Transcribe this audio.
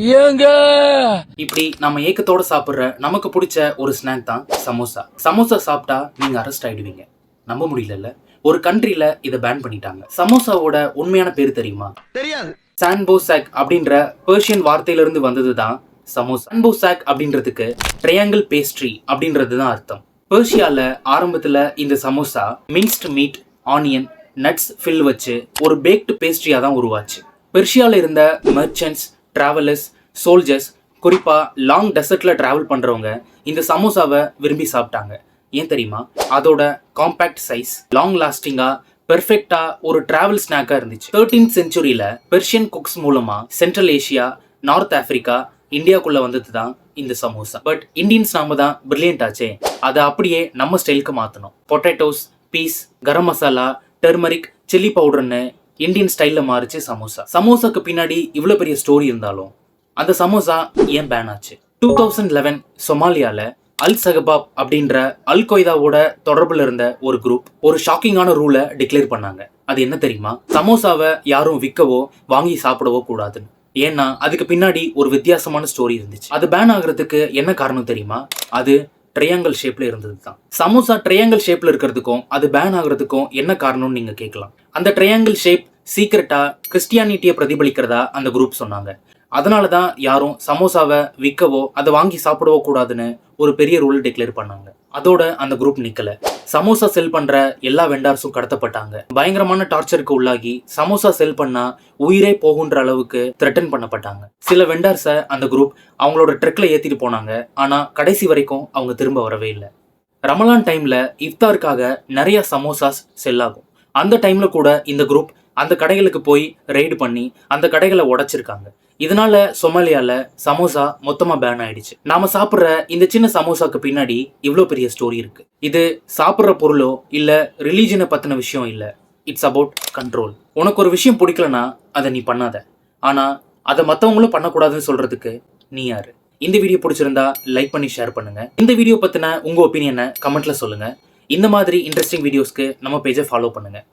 ஏங்க. இப்படி நம்ம ஏக்கத்தோட சாப்பிடுற நமக்கு பிடிச்ச ஒரு ஸ்நாக் தான் சமோசா. சமோசா சாப்பிட்டா நீங்க அரெஸ்ட் ஆயிடுவீங்க. நம்ப முடியலல்ல. ஒரு கண்ட்ரில இதை பேன் பண்ணிட்டாங்க. சமோசாவோட உண்மையான பேர் தெரியுமா? தெரியாது. சான்போசாக் அப்படின்ற பெர்ஷியன் வார்த்தையிலிருந்து வந்தது தான் சமோசா. சான்போசாக் அப்படின்றதுக்கு ட்ரையாங்கிள் பேஸ்ட்ரி அப்படின்றது தான் அர்த்தம். பெர்ஷியால ஆரம்பத்துல இந்த samosa minced meat onion nuts fill வச்சு ஒரு பேக்டு பேஸ்ட்ரியா தான் உருவாச்சு. பெர்ஷியால இருந்த மெர்ச்சன்ட்ஸ் டிராவலர்ஸ் சோல்ஜர்ஸ் குறிப்பாக லாங் டெசர்ட்டில் ட்ராவல் பண்ணுறவங்க இந்த சமோசாவை விரும்பி சாப்பிட்டாங்க. ஏன் தெரியுமா? அதோட காம்பேக்ட் சைஸ் லாங் லாஸ்டிங்காக பெர்ஃபெக்டாக ஒரு டிராவல் ஸ்நாக்காக இருந்துச்சு. தேர்ட்டீன்த் செஞ்சுரியில் பெர்ஷியன் குக்ஸ் மூலமாக சென்ட்ரல் ஏஷியா நார்த் ஆஃப்ரிக்கா இந்தியாக்குள்ளே வந்தது தான் இந்த சமோசா. பட் இந்தியன்ஸ் நாம தான் பிரில்லியன்ட் ஆச்சே. அதை அப்படியே நம்ம ஸ்டைலுக்கு மாற்றணும் potatoes peas garam masala turmeric chilli பவுடர்னு Indian ஸ்டைலில் மாறிச்சு சமோசா. சமோசாக்கு பின்னாடி இவ்வளோ பெரிய ஸ்டோரி இருந்தாலும் அந்த சமோசா ஏன் பேன் ஆச்சு? டூ தௌசண்ட் லெவன் சொமாலியாவில் அல் சகபாப் அப்படின்ற அல் கொய்தாவோட தொடர்பில் இருந்த ஒரு குரூப் ஒரு ஷாக்கிங்கான ரூலை டிக்ளேர் பண்ணாங்க. அது என்ன தெரியுமா? சமோசாவை யாரும் விற்கவோ வாங்கி சாப்பிடவோ கூடாதுன்னு. ஏன்னா அதுக்கு பின்னாடி ஒரு வித்தியாசமான ஸ்டோரி இருந்துச்சு. அது பேன் ஆகுறதுக்கு என்ன காரணம் தெரியுமா? அது ட்ரையாங்கிள் ஷேப்ல இருந்தது தான் சமோசா ட்ரையாங்கல் ஷேப்ல இருக்கிறதுக்கும் அது பேன் ஆகுறதுக்கும் என்ன காரணம்னு நீங்க கேட்கலாம். அந்த ட்ரையாங்கிள் ஷேப் சீக்கிரட்டா கிறிஸ்டியானிட்டியை பிரதிபலிக்கிறதா அந்த குரூப் சொன்னாங்க. அதனால தான் யாரும் சமோசாவை விற்கவோ அதை வாங்கி சாப்பிடவோ கூடாதுன்னு ஒரு பெரிய ரூல் டிக்ளேர் பண்ணாங்க. அதோட அந்த குரூப் நிக்கல. சமோசா செல் பண்ற எல்லா வெண்டார்ஸும் கடத்தப்பட்டாங்க. பயங்கரமான டார்ச்சருக்கு உள்ளாகி சமோசா செல் பண்ணா உயிரே போகுன்ற அளவுக்கு த்ரெட்டன் பண்ணப்பட்டாங்க. சில வெண்டார்ஸை அந்த குரூப் அவங்களோட ட்ரெக்ல ஏத்திட்டு போனாங்க. ஆனா கடைசி வரைக்கும் அவங்க திரும்ப வரவே இல்லை. ரமலான் டைம்ல இஃப்தாருக்காக நிறைய சமோசாஸ் செல் ஆகும். அந்த டைம்ல கூட இந்த குரூப் அந்த கடைகளுக்கு போய் ரெய்டு பண்ணி அந்த கடைகளை உடைச்சிருக்காங்க. இதனால சொமாலியால சமோசா மொத்தமா பேன் ஆயிடுச்சு. நாம சாப்பிடுற இந்த சின்ன சமோசாக்கு பின்னாடி இவ்வளோ பெரிய ஸ்டோரி இருக்கு. இது சாப்பிட்ற பொருளோ இல்ல ரிலீஜனை பத்தின விஷயம் இல்ல. இட்ஸ் அபவுட் கண்ட்ரோல் உனக்கு ஒரு விஷயம் பிடிக்கலனா அதை நீ பண்ணாத. ஆனா அதை மற்றவங்களும் பண்ணக்கூடாதுன்னு சொல்றதுக்கு நீ யாரு? இந்த வீடியோ பிடிச்சிருந்தா லைக் பண்ணி ஷேர் பண்ணுங்க. இந்த வீடியோ பத்தின உங்க ஒப்பீனியனை கமெண்ட்ல சொல்லுங்க. இந்த மாதிரி இன்ட்ரெஸ்டிங் வீடியோஸ்க்கு நம்ம பேஜை ஃபாலோ பண்ணுங்க.